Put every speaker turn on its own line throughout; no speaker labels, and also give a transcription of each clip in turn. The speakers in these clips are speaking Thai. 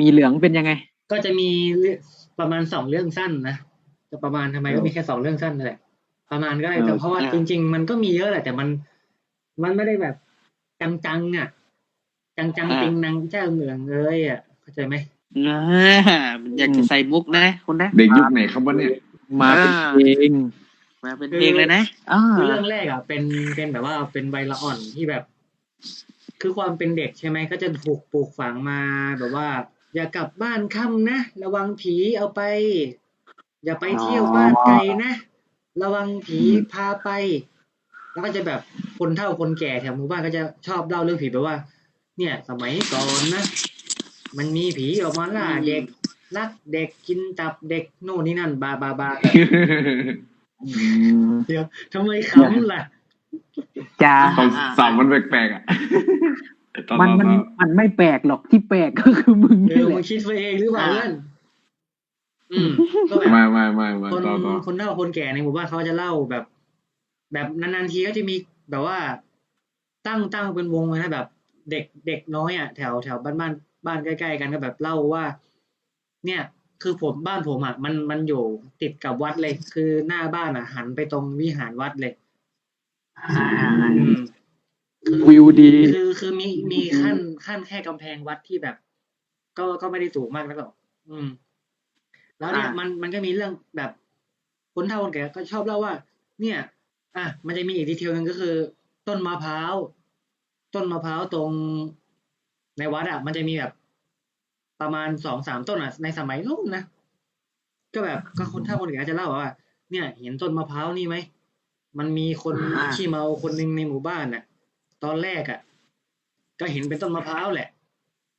มีเหลืองเป็นยังไง
ก็จะมีเรื่องประมาณสองเรื่องสั้นนะจะประมาณทำไมก็มีแค่สองเรื่องสั้นนั่นแหละ ประมาณก็ได้แต่
เออ
เพราะว่า
อ่า
จริง ๆ มันก็มีเยอะแหละแต่มันมันไม่ได้แบบจังๆอะ จังๆติงนางเจ้าเหมืองเลยอะเข้าใจไหม
อ่ามันอยากจะใส่มุกนะคุณนะ
เด็กยุคไหนครับวะเนี่ย
มาเป็น
อ่า
เพลง
มาเป็นเพลงเลยนะอ่า
คือเรื่องแรกอะเป็นเป็นแบบว่าเป็นใบละอ่อนที่แบบ คือความเป็นเด็กใช่ไหมก็จะถูกปลูกฝังมาแบบว่า อย่ากลับบ้านค่ำนะ ระวังผีเอาไป อย่าไปเที่ยวบ้านไกลนะ ระวังผีพาไป แล้วก็จะแบบคนเฒ่าคนแก่แถวหมู่บ้านก็จะชอบเล่าเรื่องผีแบบว่า เนี่ย สมัยก่อนนะ มันมีผีออกมาล่าเด็กลักเด็กกินตับเด็กโน่นนี่นั่น บาบาบาเดี๋ยวทำไมขำล่ะ
จ้า
ตอนสามมันแปลกๆอะตอน
มันมัน
ตอน
มันไม่แปลกหรอกที่แปลกก็คือมึง
เอ
นี่
อ
แห
มึ
ละ
งคิดไปเองหรือเปล่าเพื่อนอืมก็แบบ
ไม่ไม่ไม่ไม่
คน
ต่อต่อ
คนเฒ่าคนแก่ในหมู่บ้านเขาจะเล่าแบบ แบบนานๆทีก็จะมีแบบว่า ตั้งตั้งเป็นวงเลยนะแบบ เด็กเด็กน้อยอะแถวแถวบ้านบ้านบ้านใกล้ๆกันก็แบบเล่าว่า เนี่ย คือผมบ้านผมอะมันมันอยู่ติดกับวัดเลย คือหน้าบ้านอะ หันไปตรงวิหารวัดเลย
อ่า
อืม คือ
วิวดี
คือคือมีมีขั้นขั้นแค่กำแพงวัดที่แบบ ก็ก็ไม่ได้สูงมากนะหรอกอืม แล้วเนี่ย
อ่ามั
มันมันก็มีเรื่องแบบคนเฒ่าคนแก่ก็ชอบเล่าว่า เนี่ย อะมันจะมีอีกดีเทลหนึ่งก็คือ ต้นมะพร้าวต้นมะพร้าวตรงในวัดอะ มันจะมีแบบ ประมาณสองสามต้นอะ ในสมัยรุ่นนะก็แบบก็คนเฒ่าคนแก่ก็จะเล่าว่า เนี่ย เห็นต้นมะพร้าวนี่ไหมมันมีคน
อ่า
ขี้เมาคนหนึ่งในหมู่บ้านน่ะ ตอนแรกอะ ก็เห็นเป็นต้นมะพร้าวแหละ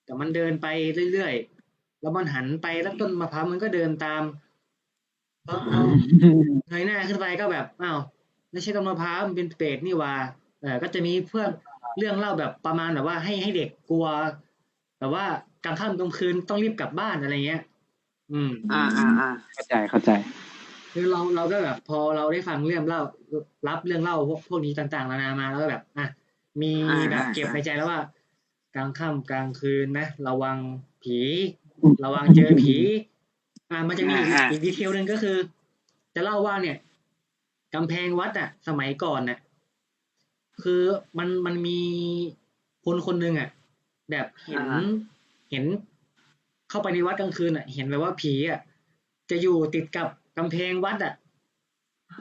แต่มันเดินไปเรื่อยๆแล้วมันหันไปแล้วต้นมะพร้าวมันก็เดินตามพอเอาเงยหน้าขึ้นไปก็แบบอ้าวไม่ใช่ต้นมะพร้าวมันเป็นเปรตนี่หว่าเออก็จะมีเพื่อนเรื่องเล่าแบบประมาณแบบว่าให้ให้เด็กกลัวแบบว่ากลางค่ำกลางคืนต้องรีบกลับบ้านอะไรเงี้ย อืม
อ่าอ่าอ่า
เข้าใจเข้าใจ
คือเราเราก็แบบพอเราได้ฟังเรื่องเล่ารับเรื่องเล่าพวกพวกนี้ต่างๆนานามาแล้วก็แบบอะ มีแบบเก็บในใจแล้วว่า กลางค่ำกลางคืนนะระวังผี ระวังเจอผี อ่ามันจะมีอีก
อ่า
อีกดีเทลหนึ่งก็คือ จะเล่าว่าเนี่ยกำแพงวัดอะสมัยก่อนน่ะ คือมันมันมีคนคนหนึ่งอะแบบเห็นเห็นเข้าไปในวัดกลางคืนอะเห็นแบบว่าผีอะจะอยู่ติดกับกำแพงวัดอะ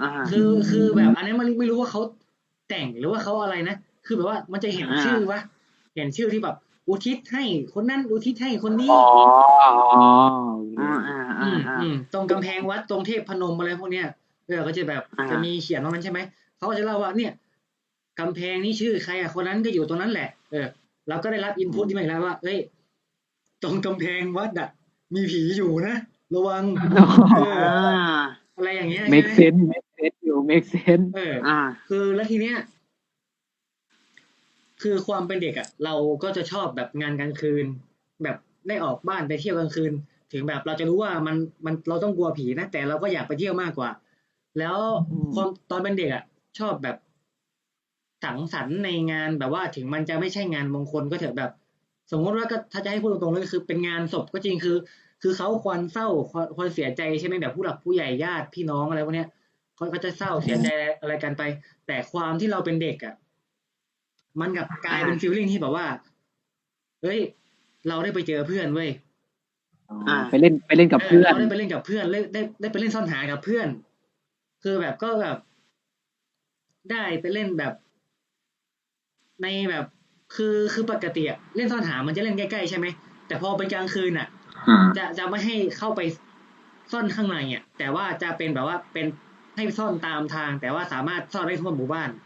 อ่า
คือคือแบบ อันนี้มันไม่รู้ว่าเขาแต่งหรือว่าเขาอะไรนะ คือแบบว่ามันจะเห็น
อ่า
ชื่อวะเห็นชื่อที่แบบ อุทิศให้คนนั้นอุทิศให้คนนี้
อ๋ออ๋อ
อ่าอ่า
อื
อ่ามอ่า
อืมตรงกำแพงวัดตรงเทพพนมอะไรพวกเนี้ยเออก็จะแบบ
อ่า
จะมีเขียนตรงนั้นใช่ไหมเขาก็จะเล่าว่าเนี่ยกำแพงนี่ชื่อใครอะคนนั้นก็อยู่ตรงนั้นแหละ เออเราก็ได้รับอินพุตที่มาอีกแล้วว่า เอ้ย ตรงกำแพงวัดอะ มีผีอยู่นะ ระวังเออ
อ่า
อะไรอย่างเงี้ย
เมก
ใช่
เซ
ไหม
นเมกเซนอยู่เมกเซน
เออ
อ่า
คือแล้วทีเนี้ย คือความเป็นเด็กอะ่ะ เราก็จะชอบแบบงานกลางคืน แบบได้ออกบ้านไปเที่ยวกลางคืน ถึงแบบเราจะรู้ว่ามันมันเราต้องกลัวผีนะแต่เราก็อยากไปเที่ยวมากกว่า แล้วความตอนเป็นเด็กอะ่ะ ชอบแบบสังสรรค์ในงานแบบว่าถึงมันจะไม่ใช่งานมงคลก็เถอะแบบ สมมติว่าก็ถ้าจะให้พูดตรงๆเลยคือเป็นงานศพก็จริงคือ คือเขาควรเศร้าควรเสียใจใช่ไหมแบบผู้หลักผู้ใหญ่ญาติพี่น้องอะไรพวกเนี้ยเขาก็จะเศร้าเสียใจอะไรกันไป แต่ความที่เราเป็นเด็กอะ่ะ มันกับกลายเป็นฟีลลิ่งที่แบบว่า เฮ้ย เราได้ไปเจอเพื่อนเว้ย
อ่า
ไปเล่นไปเล่นกับเพื่อน
เราได้ไปเล่นกับเพื่อนได้ได้ได้ไปเล่นซ่อนหากับเพื่อน คือแบบก็แบบ ได้ไปเล่นแบบ ในแบบคือคือปกติอะเล่นซ่อนหามันจะเล่นใกล้ๆใช่ไหมแต่พอเป็นกลางคืนอะ
อ่า
จะจะไม่ให้เข้าไปซ่อนข้างในอะแต่ว่าจะเป็นแบบว่าเป็นให้ซ่อนตามทาง แต่ว่าสามารถซ่อนได้ทั่วหมู่บ้าน
อ่า
เอ
อ่า
อ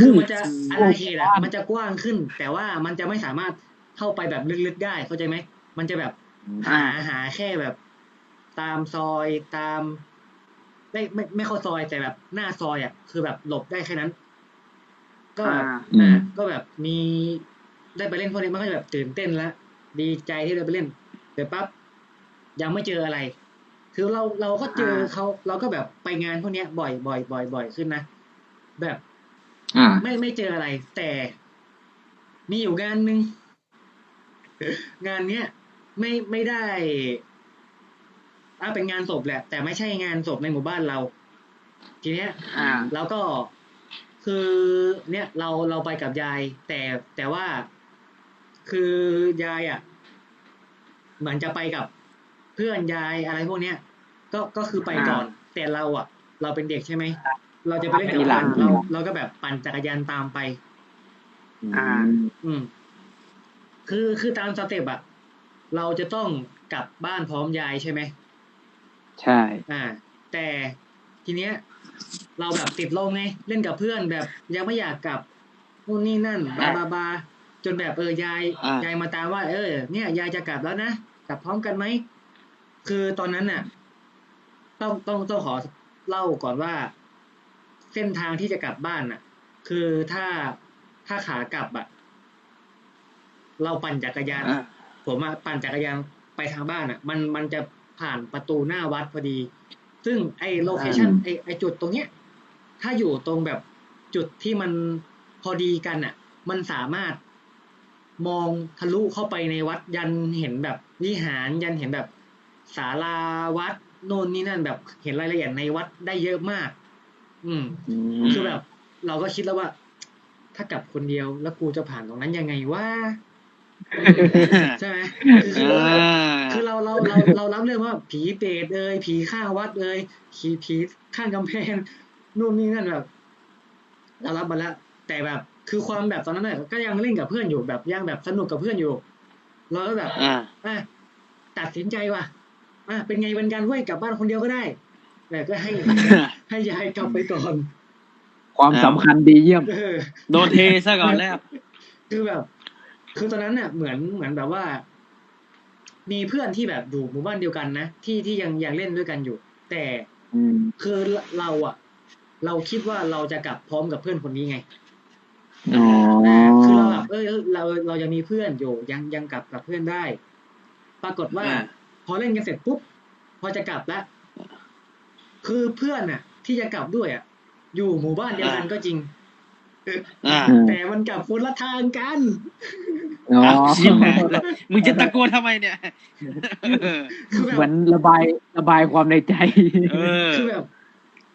คือมันจะอาณาเขตอะมันจะกว้างขึ้น แต่ว่ามันจะไม่สามารถเข้าไปแบบลึกๆได้เข้าใจไหมมันจะแบบหาหาแค่แบบ ตามซอยตามไม่ไม่ไม่เข้าซอยแต่แบบหน้าซอยอะคือแบบหลบได้แค่นั้น ก็แบบ
อ่า
ก็แบบมีได้ไปเล่นพวกนี้มันก็จะแบบตื่นเต้นแล้วดีใจที่ได้ไปเล่นแต่ปั๊บยังไม่เจออะไร คือเราเราก็เจอเขาเราก็แบบไปงานพวกนี้บ่อยบ่อยบ่อยบ่อยขึ้นนะ แบบ
อ่า
ไม่ไม่เจออะไร แต่มีอยู่งานหนึ่งงานเนี้ยไม่ไม่ได้อ่าเป็นงานศพแหละ แต่ไม่ใช่งานศพในหมู่บ้านเรา ทีเนี้ย
อ่า
แล้วก็คือ เนี่ยเราเราไปกับยาย แต่แต่ว่าคือยายอะเหมือนจะไปกับเพื่อนยายอะไรพวกเนี้ยก็ก็คือไปก่อน แต่เราอะ เราเป็นเด็กใช่ไหม เราจะไปเล่นกับ
ทีหลั
เพื่อน
ง
เราเราก็แบบปั่นจักรยานตามไป
อ่า
อืม คือคือตามสเต็ปอะเราจะต้องกลับบ้านพร้อมยายใช่ไหม
ใช่
อ่า แต่ทีเนี้ย เราแบบติดลมไงเล่นกับเพื่อนแบบยังไม่อยากกลับนู่นนี่นั่นบาบาบาจนแบบเออยาย
อ่าย
ยายมาตามว่า เออ เนี่ยยายจะกลับแล้วนะกลับพร้อมกันไหมคือตอนนั้นน่ะ ต้องต้องต้องขอเล่าก่อนว่า เส้นทางที่จะกลับบ้านน่ะ คือถ้าถ้าขากลับอะเราปั่นจักรยาน
อ่า
ผมอะปั่นจักรยานไปทางบ้านอะมันมันจะผ่านประตูหน้าวัดพอดี ซึ่งไอ้โลเคชันไอ้ไอ้จุดตรงเนี้ย ถ้าอยู่ตรงแบบจุดที่มันพอดีกันอะมันสามารถมองทะลุเข้าไปในวัดยันเห็นแบบวิหารยันเห็นแบบศาลาวัดโน่นนี่นั่นแบบเห็นรายละเอียดในวัดได้เยอะมาก อืมคือแบบ เราก็คิดแล้วว่า ถ้ากลับคนเดียวแล้วกูจะผ่านตรงนั้นยังไงวะใช่ไหมคือคือเราคือเราเราเราเรารับเรื่องว่า ผีเปรตเอ่ยผีข้างวัดเอ่ยผีผีข้างกำแพงนู่นนี่นั่นแบบเรารับมาแล้วแต่แบบ คือความแบบตอนนั้นน่ะก็ยังเล่นกับเพื่อนอยู่แบบยังแบบสนุกกับเพื่อนอยู่ เราก็แบบ
อ่า
อะตัดสินใจว่ะอะเป็นไงเป็นการเว้ยกลับบ้านคนเดียวก็ได้ แต่ก็ให้ให้ยายกลับไปก่อน
ความสำคัญดีเยี่ยม
เออ
โดนเทซะก่อนแล้ว
คือแบบ คือตอนนั้นเนี่ยเหมือนเหมือนแบบว่า มีเพื่อนที่แบบอยู่หมู่บ้านเดียวกันนะที่ที่ยังยังเล่นด้วยกันอยู่ แต่
อืม
คือเราอะเราคิดว่าเราจะกลับพร้อมกับเพื่อนคนนี้ไง
อ๋อ
อ่าคือเราแบบเออเออเราเรายังมีเพื่อนอยู่ยังยังกลับกับเพื่อนได้ ปรากฏว่า
อ่า
พอเล่นกันเสร็จปุ๊บพอจะกลับแล้ว คือเพื่อนน่ะ ที่จะกลับด้วยอะ อยู่หมู่บ้านเดียวกันก็จริง
อ่า
แต่มันกลับคนละทางกัน
อ๋อ
ชิบหายแล้วมึงจะตะโกนทำไมเนี่ย
คือแบ
เหมือบนระบายระบายความในใจ
เออ
คือแบบ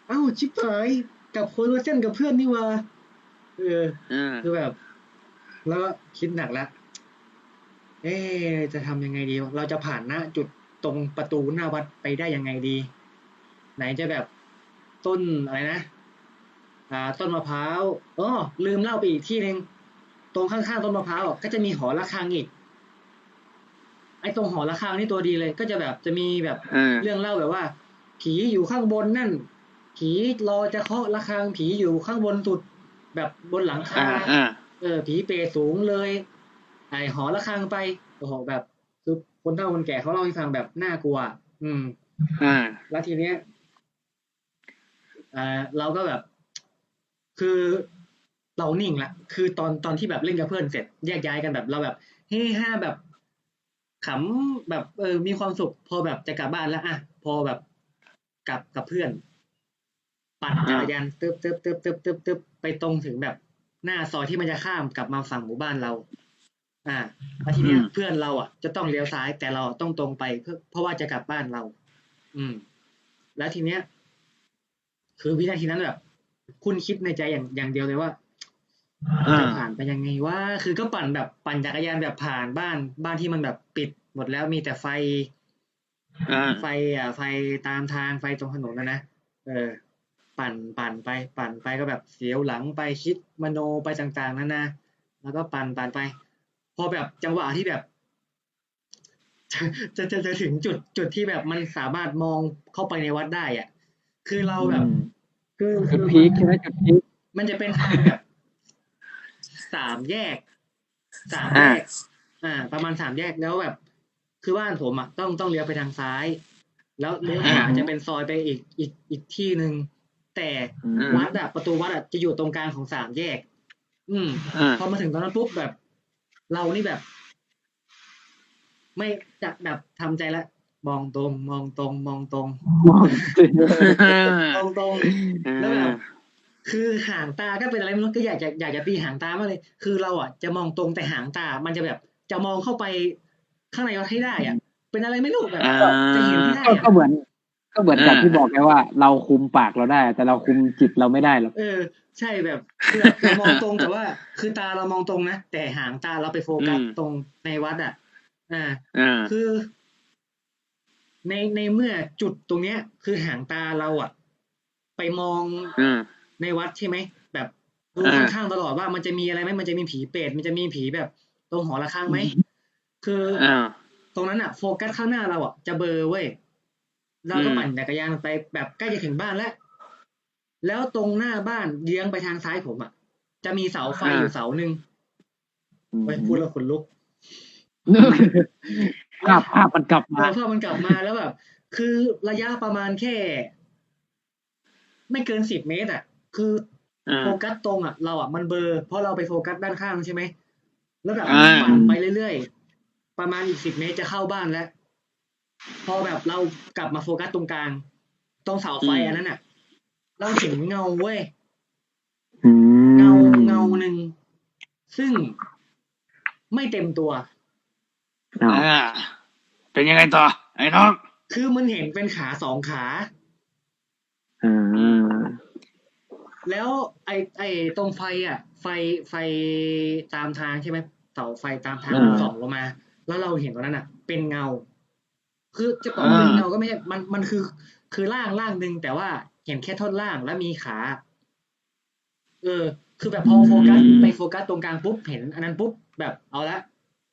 เอ้าชิบหายกลับคนละเส้นกับเพื่อนนี่หว่าเออ
เออ
คือแบบ แล้วก็คิดหนักแล้วเอ๊ะจะทำยังไงดีวะเราจะผ่านหน้าจุดตรงประตูหน้าวัดไปได้ยังไงดี ไหนจะแบบต้นอะไรนะ อ่า ต้นมะพร้าวอ๋อลืมเล่าไปอีกที่หนึ่งตรงข้างๆต้นมะพร้าวอะก็จะมีหอระฆังอีก ไอ้ตรงหอระฆังนี่ตัวดีเลย ก็จะแบบจะมีแบบ
เออ
เรื่องเล่าแบบว่า ผีอยู่ข้างบนนั่น ผีรอจะเคาะระฆัง ผีอยู่ข้างบนสุดแบบบนหลังคา
อ่าอ่า
เออ ผีเปรตสูงเลย ไอหอระฆังไปโอ้โหแบบคือคนเฒ่าคนแก่เขาเล่าให้ฟังแบบน่ากลัว อืม
อ่า
แล้วทีเนี้ย อ่าเราก็แบบ คือเรานิ่งละคือตอนตอนที่แบบเล่นกับเพื่อนเสร็จแยกย้ายกันแบบเราแบบเฮฮาแบบขำแบบเออมีความสุข พอแบบจะกลับบ้านแล้วอะพอแบบกลับกับเพื่อน ปั่นจักรยานตึ๊บตึ๊บตึ๊บตึ๊บตึ๊บตึ๊บไปตรงถึงแบบหน้าซอยที่มันจะข้ามกลับมาฝั่งหมู่บ้านเรา อ่าแล้วทีเนี้ย
อืม
เพื่อนเราอะ จะต้องเลี้ยวซ้ายแต่เราต้องตรงไปเพื่อเพราะว่าจะกลับบ้านเรา อืม แล้วทีเนี้ย คือวินาทีนั้นแบบ คุณคิดในใจอย่างอย่างเดียวเลยว่า
อ่า
จะผ่านไปยังไงว่า คือก็ปั่นแบบปั่นจักรยานแบบผ่านบ้านบ้านที่มันแบบปิดหมดแล้วมีแต่ไฟ
อ่า
ไฟอะไฟตามทางไฟตรงถนนนะนะเออ ปั่นปั่นไป ปั่นไปก็แบบเสียวหลังไปคิดมโนไปต่างๆนั่นนะแล้วก็ปั่นปั่นไป พอแบบจังหวะที่แบบ จะจะจะถึงจุดจุดที่แบบมันสามารถมองเข้าไปในวัดได้อะ คือเราแบบ คือ
จุดพีคใช่ไหมจุดพีค
มันจะเป็นทางแบบสามแยกสามแยกอ่า ประมาณสามแยกแล้วแบบ คือบ้านผมอะต้องต้องเลี้ยวไปทางซ้าย แล้วเลี้ยวขวาจะเป็นซอยไปอีกอีกอีกที่หนึ่งแต่
อืม
วัดอะประตูวัดอะจะอยู่ตรงกลางของสามแยก อืม
อ่า
พอมาถึงตอนนั้นปุ๊บแบบ เรานี่แบบ ไม่จะแบบทำใจละ มองตรง มองตรง มองตรงมองตรงแล้วแบบคือหางตาก็เป็นอะไรไม่รู้ก็อยากจะอยากจะตีหางตามากเลย คือเราอะจะมองตรงแต่หางตา มันจะแบบจะมองเข้าไปข้างในวัดให้ได้อะ เป็นอะไรไม่รู้แบบ
อ่า
จะเห็นให้ได้
ก็ก็
อะ
เหมือน ก็เหมือนกับ
อ่า
ที่บอกไงว่า เราคุมปากเราได้ แต่เราคุมจิตเราไม่ได้หรอก
เออ ใช่แบบคือแบบเรามองตรงแต่ว่า คือตาเรามองตรงนะแต่หางตาเราไปโฟกัส
อืม
ตรงในวัดอะ อ่า
อ่า
คือ ในในเมื่อจุดตรงเนี้ย คือหางตาเราอะไปมอง
อ่า
ในวัดใช่ไหมแบบดู
อ่า
ข้างๆตลอดว่ามันจะมีอะไรไหมมันจะมีผีเปรตมันจะมีผีแบบ ตรงหอระฆังไหมคือ
อ่า
ตรงนั้นอะโฟกัสข้างหน้าเราอะจะเบลอเว้ยเราก็
อืม
ปั่นจักรยานไปแบบใกล้จะถึงบ้านแล้ว แล้วตรงหน้าบ้านเยื้องไปทางซ้ายผมอะ จะมีเสาไฟอยู่เสาหนึ่งไปพูดแล้วขนลุก
ภาพภาพมันกลับ
เอ
มา
อพอมันกลับมาแล้วแบบ คือระยะประมาณแค่ ไม่เกินสิบเมตร อะ คือ
อ่า
โฟกัสตรงอะ เราอะมันเบลอเพราะเราไปโฟกัสด้านข้างใช่ไหมแล้วแบบ
อ่า
ปั่นไปเรื่อยๆประมาณอีกสิบเมตรจะเข้าบ้านแล้ว พอแบบเรากลับมาโฟกัสตรงกลาง ตรงเสาไฟอันนั้นอะ เราเห็นเงาเว้ย
อืม
เงาเงาหนึ่งซึ่งไม่เต็มตัว
อ้าว
อ่า เป็นยังไงต่อ ไอ้น้อง
คือมันเห็นเป็นขาสองขา
อ่า
แล้วไอไอตรงไฟอะ ไฟไฟตามทางใช่ไหมเสาไฟตามทางมันส่องลงมา แล้วเราเห็นตรงนั้นอะ เป็นเงา คือจะบอกว่าเป็นเงาก็ไม่ใช่มันมันคือ คือร่างร่างหนึ่งแต่ว่าเห็นแค่ท่อนล่างแล้วมีขา เออ คือแบบพอโฟกัสไปโฟกัสตรงกลางปุ๊บเห็นอันนั้นปุ๊บแบบเอาละ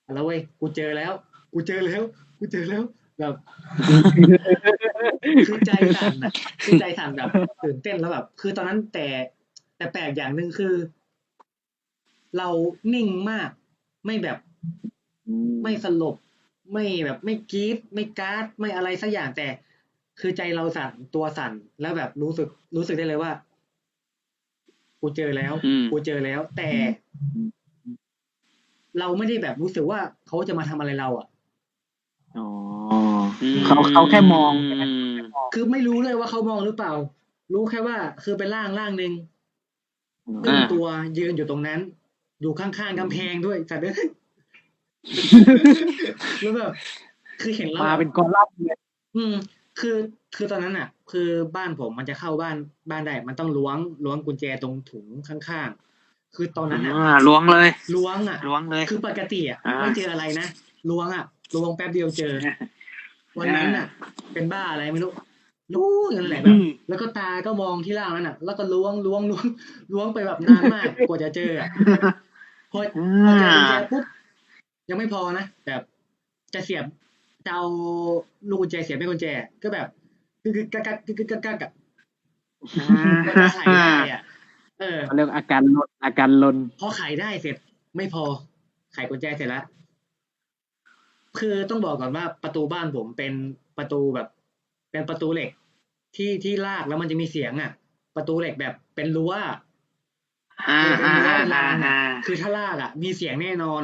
เอาละเว้ยกูเจอแล้ว กูเจอแล้ว กูเจอแล้วแบบคือใจสั่นอะคือใจสั่นแบบตื่นเต้นแล้วแบบ คือตอนนั้นแต่ แต่แปลกอย่างหนึ่งคือ เรานิ่งมาก ไม่แบบ ไม่สลบ ไม่แบบไม่กรี๊ดไม่การ์ดไม่อะไรสักอย่างแต่ คือใจเราสั่นตัวสั่นแล้วแบบรู้สึกรู้สึกได้เลยว่า กูเจอแล้ว
อืม
กูเจอแล้ว แต่ เราไม่ได้แบบรู้สึกว่าเขาจะมาทำอะไรเราอะ
อ๋อเขาเขาแค่มอง
ม
คือไม่รู้เลยว่าเขามองหรือเปล่า รู้แค่ว่าคือเป็นร่างร่างหนึ่ง
อ่า
ซึ่งตัวยืนอยู่ตรงนั้น อยู่ข้างๆกำแพงด้วยสัตว์เอ้ยแล้วแบบคือเห็นแล้ว
มาเป็นกอลัมน์เลย
อืม คือคือตอนนั้นอะ คือบ้านผมมันจะเข้าบ้านบ้านได้มันต้องล้วงล้วงกุญแจตรงถุงข้างๆ คือตอนนั้นอะ
อ่าล้วงเลย
ล้วงอะ
ล้วงเลย
คือปกติอะ
อ่า
ไม่เจออะไรนะล้วงอะล้วงแป๊บเดียวเจอวันนั้นอะ เป็นบ้าอะไรไม่รู้ล้วงนั่นแหละแบ
อื
บ
ม
แล้วก็ตาก็มองที่ล่างนั่นน่ะ แล้วก็ล้วงล้วงล้วงล้วงไปแบบนานมากกว่าจะเจออะพอพอเจอกุญแจปุ๊บยังไม่พอนะแบบจะเสียบจะเอาลูกกุญแจเสียบให้กุญแจ ก็แบบกึกกึกกักกักกึกกึกกักกักอะก็จะไขได้อะ เออ
เขาเรียกอาการลนอาการลน
พอไขได้เสร็จ ไม่พอไขกุญแจเสร็จแล้วคือต้องบอกก่อนว่าประตูบ้านผมเป็นประตูแบบ เป็นประตูเหล็ก ที่ที่ลากแล้วมันจะมีเสียงอะ ประตูเหล็กแบบเป็นรั้ว
อ่าอ่าอ่าอ่าอ่า
คือถ้าลากอะ มีเสียงแน่นอน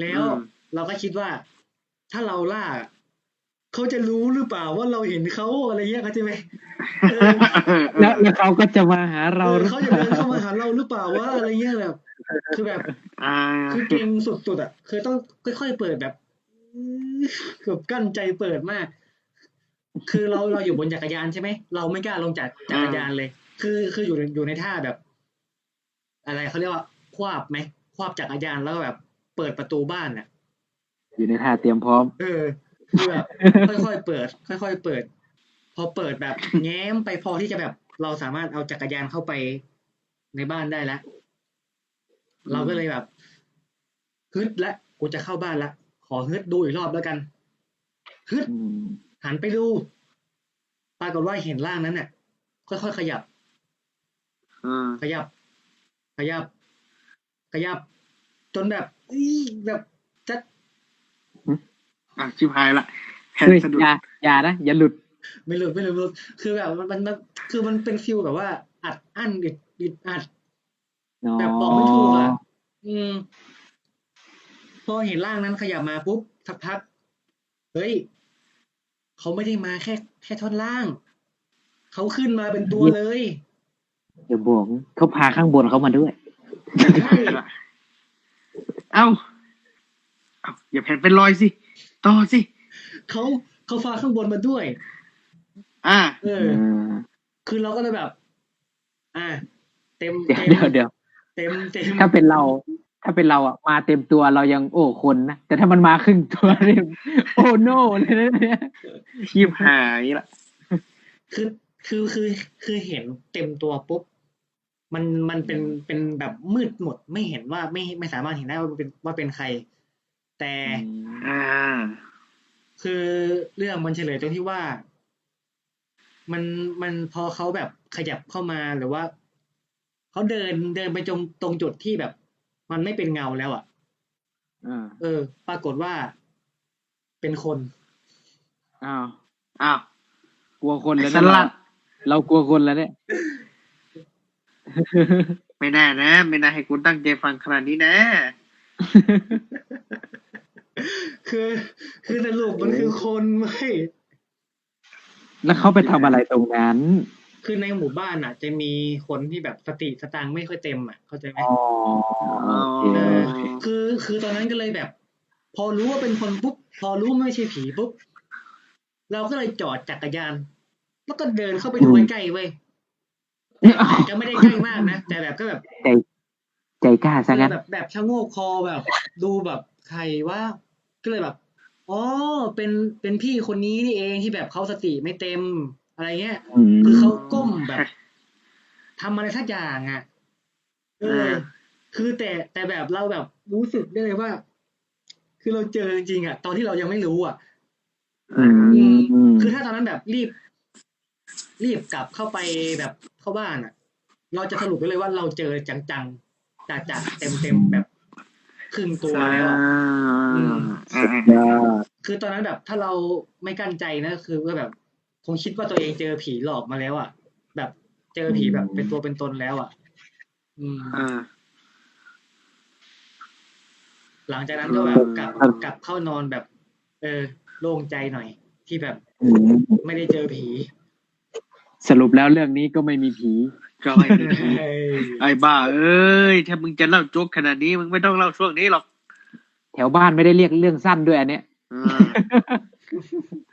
แล้ว
อืม
เราก็คิดว่า ถ้าเราลากอะ เขาจะรู้หรือเปล่าว่าเราเห็นเขาอะไรเงี้ยเขาใจไหมเออ
แล้วแล้วเขาก็จะมาหาเรา
เออ
หรือ
เขา
เป
จะ
ล่า
เดินเข้ามาหาเราหรือเปล่าวะอะไรเงี้ยแบบคือแบบ
อ่า
คือเก่งสุดๆอะคือต้องค่อยๆเปิดแบบเกือบกั้นใจเปิดมาก คือเราเราอยู่บนจักรยานใช่ไหมเราไม่กล้าลงจากจักรยานเลย คือคืออยู่อยู่ในท่าแบบ อะไรเขาเรียกว่า ควาบไหมควาบจักรยานแล้วก็แบบ เปิดประตูบ้านอะ
อยู่ในท่าเตรียมพร้อม
เออ คือแบบค่อยๆเปิด ค่อย ๆ เปิด พอเปิดแบบแง้มไปพอที่จะแบบเราสามารถเอาจักรยานเข้าไปในบ้านได้แล้วเราก็เลยแบบฮึดและกูจะเข้าบ้านละขอฮึดดูอีกรอบแล้วกันฮึดหันไปดูปรากฏว่าเห็นร่างนั้นเนี่ยค่อยๆขยับ
อ
ขยับ ขยับ ขยับ จนแบบอีแบบจะ
อะชิบหายละแค่
เฮ้ย
สะดุด
อย่าอย่านะอย่าหลุด
ไม่หลุดไม่หลุดไม่หลุดคือแบบมันมันมันคือมันเป็นฟิลแบบว่า อัดอั้นอึดอึดอัด
อ๋อ
แบบบอกไม่ถูกอะอืมพอเห็นร่างนั้นขยับมาปุ๊บสักพักเฮ้ยเขาไม่ได้มาแค่ แค่ท่อนล่าง เขาขึ้นมาเป็นตัวเลย
เดี๋ยวบอกเขาพาข้างบนเขามาด้วย
ใช่
เอ้า เอาอย่าแผ่นเป็นรอยสิ ต่อสิ
เขาเขาฟ้าข้างบนมาด้วย
อ่า
เออ คือเราก็เลยแบบ อ่า เต็ม
เดี๋ยว
เต็ม
เดี๋ยวเดี๋ยว
เต็มเต็ม
ถ้าเป็นเรา ถ้าเป็นเราอะมาเต็มตัวเรายังโอ้คนนะแต่ถ้ามันมาครึ่งตัวเนี่ยโอ้โนเลยนะเนี่ย
ชีพหายละ
คือคือคือคือเห็นเต็มตัวปุ๊บมันมันเป็นเป็นแบบมืดหมดไม่เห็นว่าไม่ไม่สามารถเห็นได้ว่าเป็นว่าเป็นใคร แต่
อ่า
คือเรื่องมันเฉลยตรงที่ว่า มันมันพอเขาแบบขยับเข้ามาหรือว่าเขาเดินเดินไปจงตรงจุดที่แบบ มันไม่เป็นเงาแล้วอะ
อ่า
เออ ปรากฏว่าเป็นคน
อ้าว
อ้าว
กลัวคนแล้ว
ส
นะเรา
ลัด
เรากลัวคนแล้วเนี่ย
ไม่น่านะ ไม่น่าให้คุณตั้งใจฟังขนาดนี้นะ
คือ คือสรุปมันคือคนไม่
แล้วเขาไปทำอะไรตรงนั้น
คือในหมู่บ้านอะ จะมีคนที่แบบสติสตางค์ไม่ค่อยเต็มอะ เข้าใจไหม
อ๋อโอเค
เออคือ คือตอนนั้นก็เลยแบบ พอรู้ว่าเป็นคนปุ๊บ พอรู้ไม่ใช่ผีปุ๊บ เราก็เลยจอดจักรยาน แล้วก็เดินเข้าไปดูใกล้ๆเว้ยแต่แต่ก็ไม่ได้ใกล้มากนะ แต่แบบก็แบบ
ใจใจกล้าซะงั้น
แบบแบบชะโงกคอแบบ ดูแบบใครว่า ก็เลยแบบอ๋อเป็นเป็นพี่คนนี้นี่เองที่แบบเขาสติไม่เต็มอะไรเงี้ย คือเขาก้มแบบทำอะไรสักอย่างอะเออ
อ่า
คือแต่แต่แบบเราแบบรู้สึกได้เลยว่า คือเราเจอจริงๆอะ ตอนที่เรายังไม่รู้อะ
อืมอืม
คือถ้าตอนนั้นแบบรีบ รีบกลับเข้าไปแบบเข้าบ้านอะ เราจะสรุปได้เลยว่าเราเจอจังๆจ่าจ่าเต็มเต็มๆแบบ ครึ่งตัวแล้วอะอืม
อ่า
ยอด
คือตอนนั้นแบบถ้าเราไม่กั้นใจนะคือว่าแบบคงคิดว่าตัวเองเจอผีหลอกมาแล้วอะ แบบเจอผีแบบเป็นตัวเป็นตนแล้วอะ อืม
อ่า
หลังจากนั้นก็แบบกลับกลับเข้านอนแบบ เออ โล่งใจหน่อย ที่แบบ
อืม
ไม่ได้เจอผี
สรุปแล้วเรื่องนี้ก็ไม่มีผี
ก็ไม่มีผีไอ้บ้า เอ้ย ถ้ามึงจะเล่าโจ๊กขนาดนี้มึงไม่ต้องเล่าช่วงนี้หรอก
แถวบ้านไม่ได้เรียกเรื่องสั้นด้วยอันเนี้ย
อ่า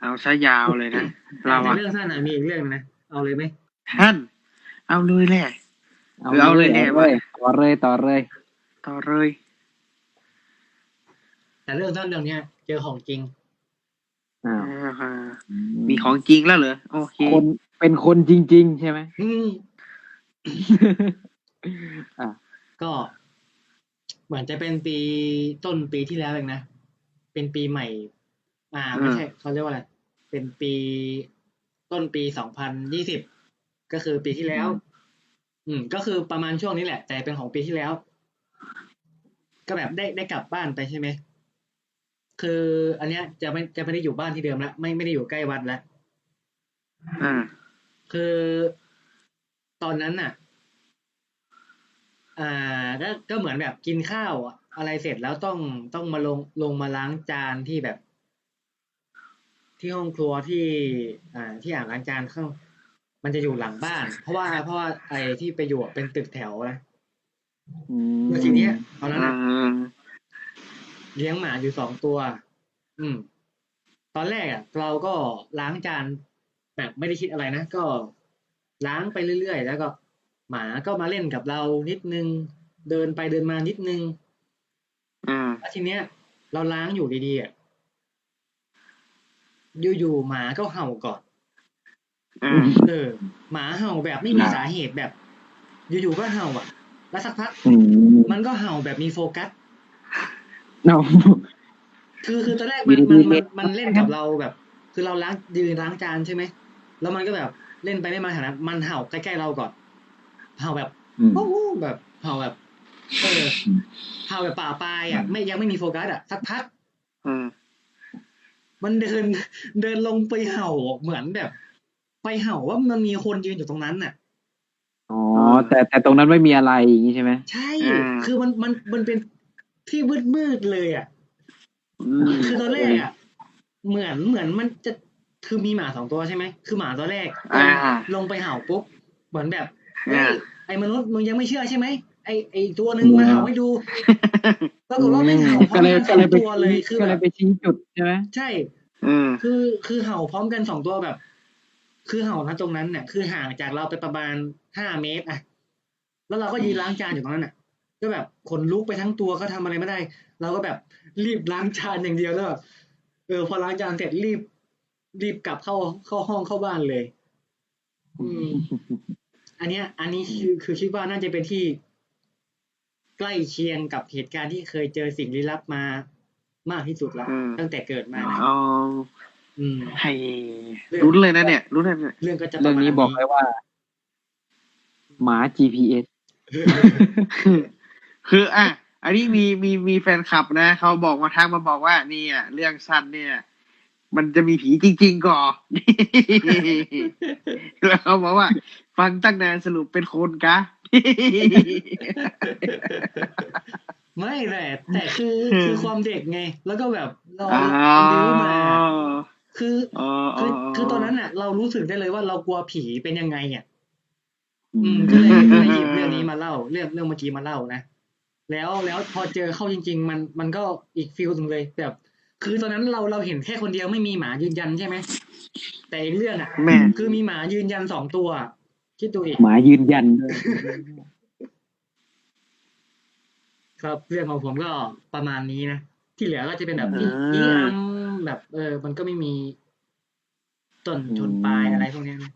เอาซะยาวเลยนะเรา
แต่
อะ
เรื่องสั้นอะมีอีกเรื่องนึงนะ เอาเลยไหม
ท่าน เอาเลยแหละเออเอาเลยแน่
อาเลยต่อเลยต่อเลย
ต่อเลย
แต่เรื่องสั้นเรื่องเนี้ยเจอของจริง
อ้าว
อ่ามีของจริงแล้วเหรอโอเค
คนเป็นคนจริง ๆ ใช่ไหม
อืม
อะ
ก็เหมือนจะเป็นปีต้นปีที่แล้วเองนะ เป็นปีใหม่ อ่าไม่ใช่เขาเรียกว่าอะไร เป็นปีต้นปีสองพันยี่สิบก็คือปีที่แล้ว อืม ก็คือประมาณช่วงนี้แหละ แต่เป็นของปีที่แล้ว ก็แบบได้ได้กลับบ้านไปใช่ไหมคือ อันเนี้ยจะไม่จะไม่ได้อยู่บ้านที่เดิมแล้วไม่ไม่ได้อยู่ใกล้วัดแล้ว
อ่า
คือ ตอนนั้นน่ะอ่าก็ก็เหมือนแบบกินข้าวอะอะไรเสร็จแล้วต้องต้องมาลงลงมาล้างจานที่แบบ ที่ห้องครัวที่ อ่า ที่อ่างล้างจานข้างมันจะอยู่หลังบ้าน เพราะว่าเพราะว่าไอ้ที่ไปอยู่อะเป็นตึกแถวนะ
อืม
แล้วทีเนี้ยตอนนั้น
อ่า
อะเลี้ยงหมาอยู่สองตัว อืม ตอนแรกอะ เราก็ล้างจานแบบไม่ได้คิดอะไรนะ ก็ ล้างไปเรื่อย ๆ แล้วก็หมาก็มาเล่นกับเรานิดนึง เดินไปเดินมานิดนึง
อ่า
แล้วทีเนี้ย เราล้างอยู่ดีๆอะอยู่ๆหมาก็เห่าก่อน
อ่า
เออ หมาเห่าแบบไม่มีสาเหตุแบบ อยู่ๆก็เห่าอะ แล้วสักพัก
อืม
มันก็เห่าแบบมีโฟกัส
เอา
คือคือตอนแรก
มี
มัน
ดี
มัน
มี
มันมันเล่นกับเราแบบ คือเราล้างยืนล้างจานใช่ไหมแล้วมันก็แบบ เล่นไปเล่นมาแถวนั้นมันเห่าใกล้ๆเราก่อนเห่าแบบ
อืม
โอ้โหแบบเห่าแบบเออเห่าแบบป่าปลายอะไม่ยังไม่มีโฟกัสอะสักพัก
อ่า
มันเดิน เดินลงไปเห่าเหมือนแบบ ไปเห่าว่ามันมีคนยืนอยู่ตรงนั้นน่ะ
อ๋อแต่แต่ตรงนั้นไม่มีอะไรอย่างนี้ใช่ไหม
ใช่ คือมันมันมันเป็นที่มืดมืดๆเลยอะ
อืม
คือตอนแรกอะเหมือนเหมือนมันจะ คือมีหมาสองตัวใช่ไหมคือหมาตัวแรก
อ่า
ลงไปเห่าปุ๊บเหมือนแบบ
อ่า
เฮ้ยไอ้มนุษย์มึงยังไม่เชื่อใช่ไหมไอไอไอตัวหนึ่งมาเห่าให้ดูปรากฏว่าไม่งเห่าพร้อ
ก็
ม
เลย
กันส
ก็
อ
เลย
ง
ไป
ตัวเลยคือ
ก็
แบ
เลย
บ
ไปชี้จุดใช่ไหม
ใช่
เออ
คือคือเห่าพร้อมกันสองตัวแบบ คือเห่านะตรงนั้นเนี่ยคือห่างจากเราไปประมาณห้าเมตรอะแล้วเราก็ยืนล้างจานอยู่ตรงนั้นอะ ก็แบบขนลุกไปทั้งตัวก็ทำอะไรไม่ได้ เราก็แบบรีบล้างจานอย่างเดียวแล้วแบบเออพอล้างจานเสร็จรีบ รีบกลับเข้าเข้าห้องเข้าบ้านเลย อืม อันเนี้ย อันนี้คือคือคิดว่าน่าจะเป็นที่ใกล้เคียงกับเหตุการณ์ที่เคยเจอสิ่งลี้ลับมามากที่สุดแล้ว
อืม
ตั้งแต่เกิดมานะ
เอา
อืม
ให้รุ้นเลยนะเนี่ยรุ้นเลยเนี่ย
เรื่องก็จะป
เรื่
ระ
อง
มาณ
นี้บอกเลยว่า หมา GPS
คือคือ อะ อันนี้มีมีมีแฟนคลับนะเขาบอกมาทักมาบอกว่าเนี่ยเรื่องสั้นเนี่ย มันจะมีผีจริงๆก่อน แล้วเขาบอกว่า ฟังตั้งนานสรุปเป็นคนกะ
ไม่แต่แต่คือคือความเด็กไง แล้วก็แบบเรา
อ๋อ
ดื้อมาคือ
อ๋อ
คือคือตอนนั้นน่ะ เรารู้สึกได้เลยว่าเรากลัวผีเป็นยังไงอะอืมก็เลยก็เลยหยิบเรื่องนี้มาเล่า เรื่องเรื่องเมื่อกี้มาเล่านะแล้วแล้วพอเจอเข้าจริง ๆ มันมันก็อีกฟิลหนึงเลยแบบ คือตอนนั้นเราเราเห็นแค่คนเดียวไม่มีหมายืนยันใช่ไหมแต่อีกเรื่องอะ
แม่
คือมีหมายืนยันสองตัวคิดดูอีก
หมายืนยันด้วย
ครับเรื่องของผมก็ประมาณนี้นะที่เหลือก็จะเป็นแบบอี
อ่า
อีอัมแบบ เออ มันก็ไม่มีต้นชนปลายอะไรพวกเนี้ยนะ